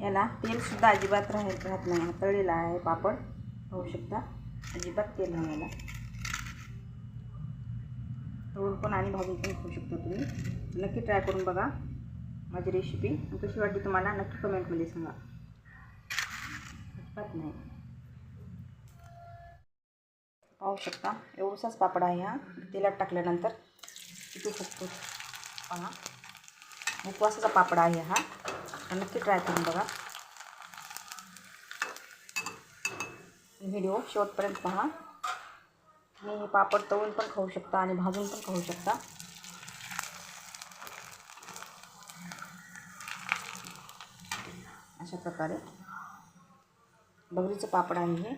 याला तेलसुद्धा अजिबात राहत राहत नाही. हा तळलेला आहे पापड. पाहू शकता. अजिबात तेल नाही याला. तळून पण आणि भाजून पण खाऊ शकता तुम्ही. नक्की ट्राय करून बघा माझी रेसिपी कशी वाटली तुम्हाला नक्की कमेंटमध्ये सांगा. अजिबात नाही. पाहू शकता एवढाच पापड आहे हा. तेलात टाकल्यानंतर किती फुगतो पहा. उपवासाचा पापड आहे हा. नक्की ट्राय करून बघा. व्हिडिओ शेवटपर्यंत पहा. तुम्ही हे पापड तळून पण खाऊ शकता आणि भाजून पण खाऊ शकता. अशा प्रकारे बगरीचं पापड आहे हे.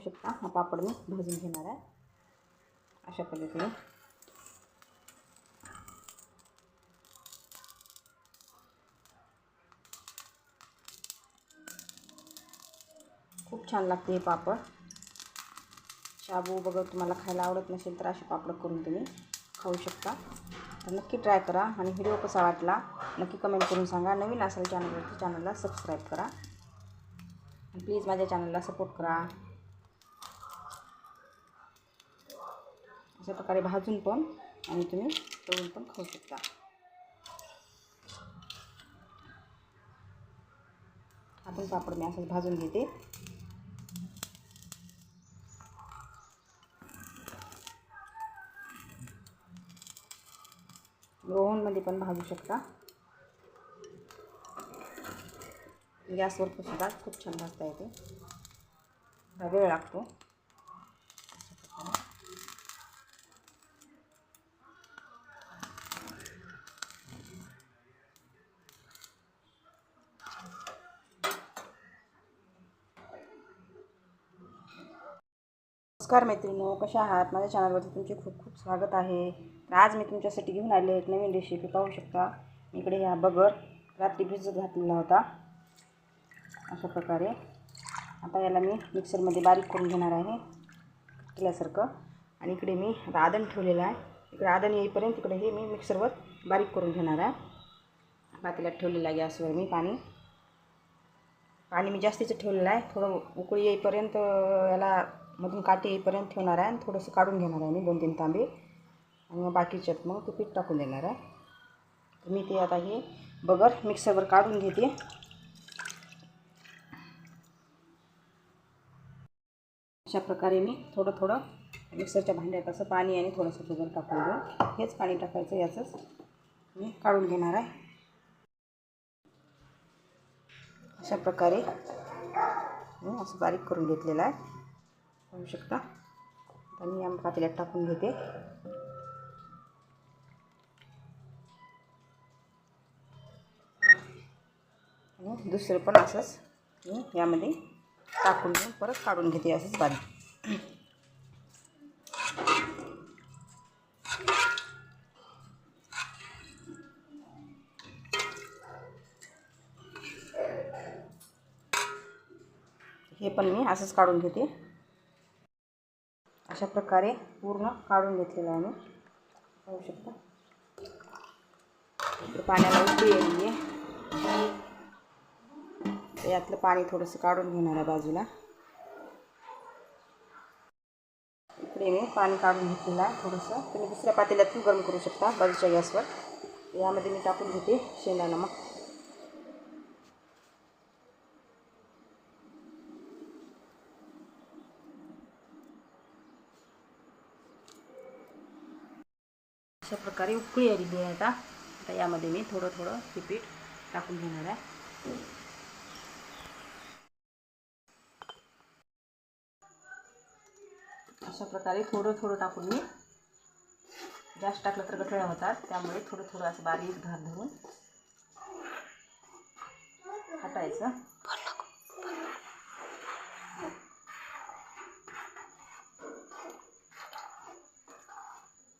शकता हा पापड मी भाजून घेणार आहे. अशा पद्धतीने. खूप छान लागते हे पापड. शाबू वगैरे तुम्हाला खायला आवडत नसेल तर असे पापड करून तुम्ही खाऊ शकता. तर नक्की ट्राय करा आणि व्हिडिओ कसा वाटला नक्की कमेंट करून सांगा. नवीन असेल चॅनलवरती चॅनलला सबस्क्राईब करा. आणि प्लीज माझ्या चॅनलला सपोर्ट करा. अशा प्रकारे भाजून पण आणि तुम्ही तळून पण खाऊ शकता. आपण पापड मी असंच भाजून घेते. ओव्हनमध्ये पण भाजू शकता. गॅसवर सुद्धा खूप छान भाजता येते. वेळ लागतो. नमस्कार मैत्रिणी कशा आहात? माझ्या चॅनलवरती तुमचे खूप खूप स्वागत आहे. तर आज मी तुमच्यासाठी घेऊन आले एक नवीन रेसिपी पाहू शकता. इकडे ह्या बगर रात्री भिजत घातलेला होता. अशा प्रकारे. आता याला मी मिक्सरमध्ये बारीक करून घेणार आहे. केल्यासारखं. आणि इकडे मी आता ठेवलेलं आहे. इकडे आदन येईपर्यंत इकडे हे मी मिक्सरवर बारीक करून घेणार आहे. पातेल्यात ठेवलेलं आहे गॅसवर मी पाणी. पाणी मी जास्तीचं ठेवलेलं आहे. थोडं उकळी येईपर्यंत याला मधून काटे येईपर्यंत ठेवणार आहे आणि थोडंसं काढून घेणार आहे मी दोन तीन तांबे. आणि मग बाकीच्यात मग ते पीठ टाकून देणार आहे. तर मी ते आता हे बगर मिक्सरवर काढून घेते. अशा प्रकारे मी थोडं थोडं मिक्सरच्या भांड्यात असं पाणी आणि थोडंसं बगर टाकून घेऊन हेच पाणी टाकायचं याचंच मी काढून घेणार आहे. अशा प्रकारे मी असं बारीक करून घेतलेलं आहे. पाहू शकता. आता मी या पातेल्यात टाकून घेते. आणि दुसरं पण असंच मी यामध्ये टाकून घेऊन परत काढून घेते असंच बारीक. हे पण मी असंच काढून घेते. अशा प्रकारे पूर्ण काढून घेतलेलं आहे मी. पाहू शकता. पाण्याला उकळी आली आहे. यातलं पाणी थोडंसं काढून घेणार आहे बाजूला. इकडे मी पाणी काढून घेतलेलं आहे थोडंसं. तुम्ही दुसऱ्या पातेल्यातून गरम करू शकता बाजूच्या गॅसवर. यामध्ये मी टाकून घेते शेंगा मग. अशा प्रकारे उकळी आलेली आहे आता. आता यामध्ये मी थोडं थोडं हे पीठ टाकून घेणार आहे. अशा प्रकारे थोडं थोडं टाकून मी जास्त टाकलं तर गठळ्या होतात. त्यामुळे थोडं थोडं असं बारीक धार धरून हटायचं.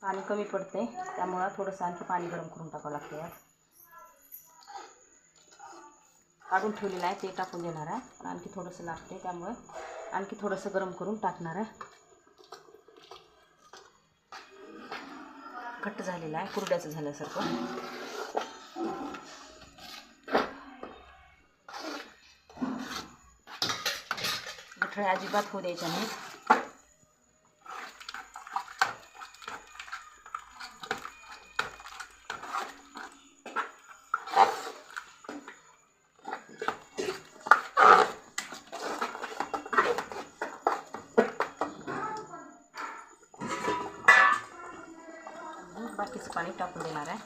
पाणी कमी पडते त्यामुळं थोडंसं आणखी पाणी गरम करून टाकावं लागतं यात. काढून ठेवलेलं आहे ते टाकून देणार आहे. पण आणखी थोडंसं लागते त्यामुळं आणखी थोडंसं गरम करून टाकणार आहे. घट्ट झालेलं आहे कुरड्याचं झाल्यासारखं. गठळे अजिबात होऊ द्यायच्या नाहीत टाकून देणार आहे.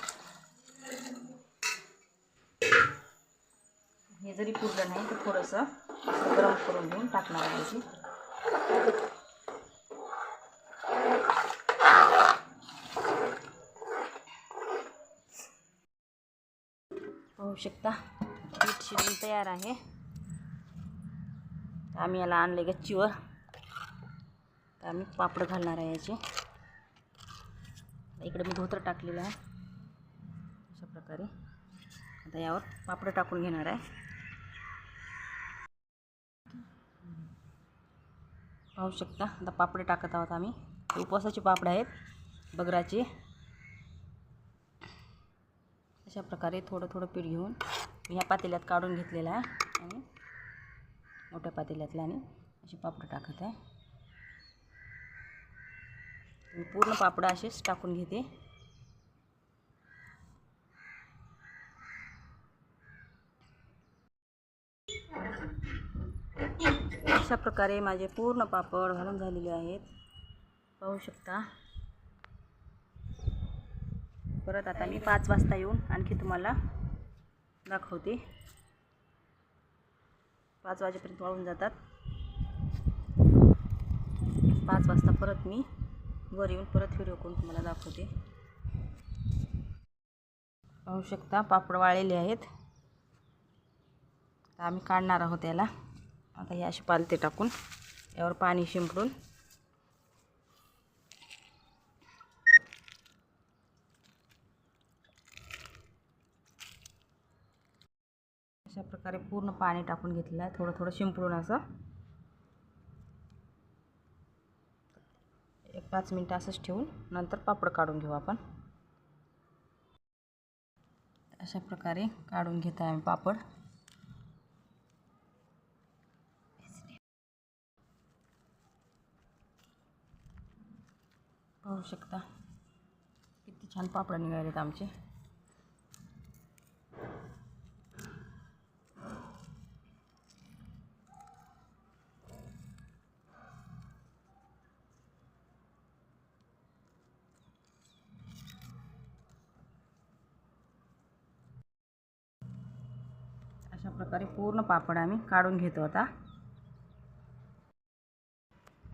हे जरी पुरलं नाही तर थोडंसं गरम करून घेऊन टाकणार आहे याची पाहू शकता पीठ शिजून तयार आहे. आम्ही याला आणले गच्चीवर. तर आम्ही पापड घालणार आहे याचे. इकडे मी धोतर टाकलेलं आहे. अशा प्रकारे. आता यावर पापड टाकून घेणार आहे. पाहू शकता आता पापडे टाकत आहोत आम्ही. उपवासाचे पापड आहेत बगराचे. अशा प्रकारे थोडं थोडं पीठ घेऊन मी ह्या पातेल्यात काढून घेतलेलं आहे आणि मोठ्या पातेल्यातलं आणि अशी पापड टाकत आहे. पूर्ण पापड असेच टाकून घेते. अशा प्रकारे माझे पूर्ण पापड घालून झालेले आहेत. पाहू शकता. परत आता मी पाच वाजता येऊन आणखी तुम्हाला दाखवते. पाच वाजेपर्यंत वाळून जातात. पाच वाजता परत मी वर येऊन परत व्हिडिओ करून तुम्हाला दाखवते. पाहू शकता पापड वाळलेले आहेत. तर आम्ही काढणार आहोत याला. आता हे असे पालते टाकून यावर पाणी शिंपडून. अशा प्रकारे पूर्ण पाणी टाकून घेतलेलं आहे. थोडं थोडं शिंपडून असं. पाच मिनटं असंच ठेवून नंतर पापड काढून घेऊ आपण. अशा प्रकारे काढून घेत आहे आम्ही पापड. पाहू शकता किती छान पापड निघालेत आमचे. अशा प्रकारे पूर्ण पापड आम्ही काढून घेतो आता.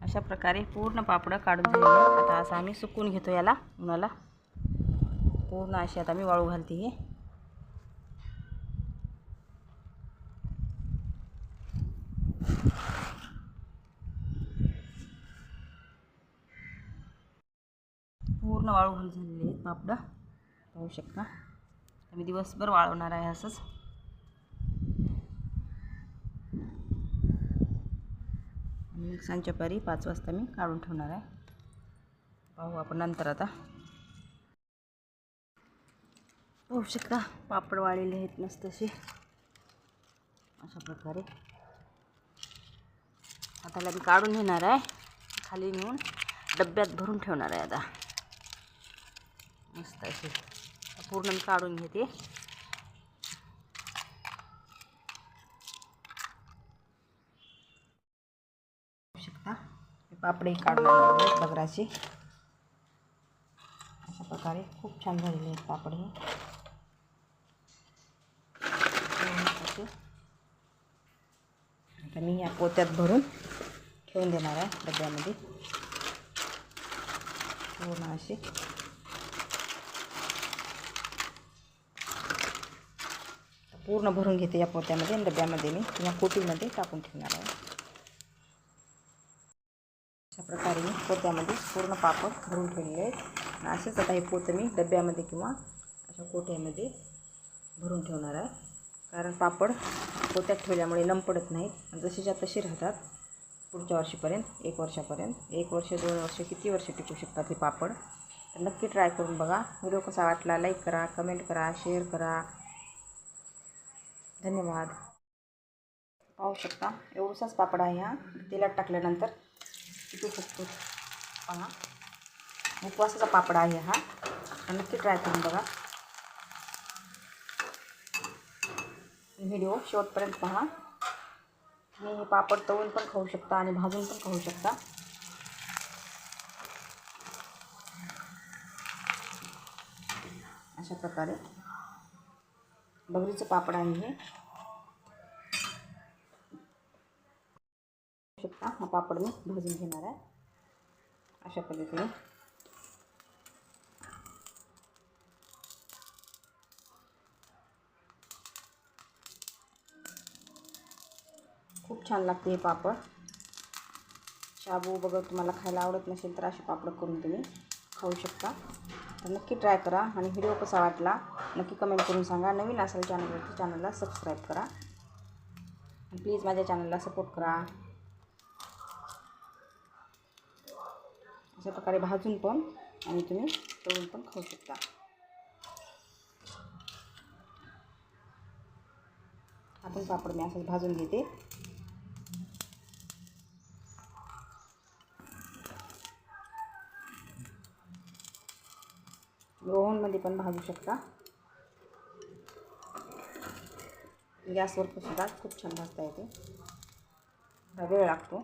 अशा प्रकारे पूर्ण पापडं काढून झालेली आता असं आम्ही सुकून घेतो याला उन्हाला. पूर्ण अशी आता मी वाळू घालते हे. पूर्ण वाळू घालून झालेले आहेत पापडं. पाहू शकता. आम्ही दिवसभर वाळवणार आहे असंच. आणि सांच्या पारी पाच वाजता मी काढून ठेवणार आहे. पाहू आपण नंतर आता. पाहू शकता पापड वाळलेले आहेत मस्त असे. अशा प्रकारे. आता मी काढून घेणार आहे. खाली नेऊन डब्यात भरून ठेवणार आहे आता. मस्त असे. पूर्ण मी काढून घेते. पापडे आणलेले आहेत बगराचे अशा प्रकारे खूप छान झालेले आहेत पापड. हे मी पोत्यात ठेवून देणार आहे डब्यामध्ये. पूर्ण असे पूर्ण भरून घेते या पोत्यामध्ये आणि मी अशा प्रकारे मी पोत्यामध्ये पूर्ण पापड भरून ठेवलेले आहेत. आणि असेच आता हे पोतं मी डब्यामध्ये किंवा अशा कोट्यामध्ये भरून ठेवणार आहे. कारण पापड पोत्यात ठेवल्यामुळे लंब पडत नाहीत. आणि जशीच्या तशी राहतात पुढच्या वर्षीपर्यंत एक वर्षापर्यंत एक वर्ष दोन वर्ष किती वर्ष टिकू शकतात हे पापड? तर नक्की ट्राय करून बघा. व्हिडिओ कसा वाटला लाईक करा कमेंट करा शेअर करा. धन्यवाद. पाहू शकता एवढाच पापड आहे हा. तेलात टाकल्यानंतर किती फुगतो पहा उपवासाचा पापड आहे हा. तर नक्की ट्राय करून बघा. व्हिडिओ शेवटपर्यंत पहा. तुम्ही हे पापड तळून पण खाऊ शकता आणि भाजून पण खाऊ शकता. अशा प्रकारे. बगरीचं पापड आहे हे शकता हा पापड मी भाजून घेणार आहे. अशा पद्धतीने. खूप छान लागते हे पापड. शाबू वगैरे तुम्हाला खायला आवडत नसेल तर असे पापड करून तुम्ही खाऊ शकता. तर नक्की ट्राय करा आणि व्हिडिओ कसा वाटला नक्की कमेंट करून सांगा. नवीन असेल चॅनलवरती चॅनलला सबस्क्राईब करा. प्लीज माझ्या चॅनलला सपोर्ट करा. अशा प्रकारे भाजून पण आणि तुम्ही तळून पण खाऊ शकता. आपण पापड मी असंच भाजून घेते. ओव्हनमध्ये पण भाजू शकता. गॅसवर सुद्धा खूप छान भाजता येते. वेळ लागतो.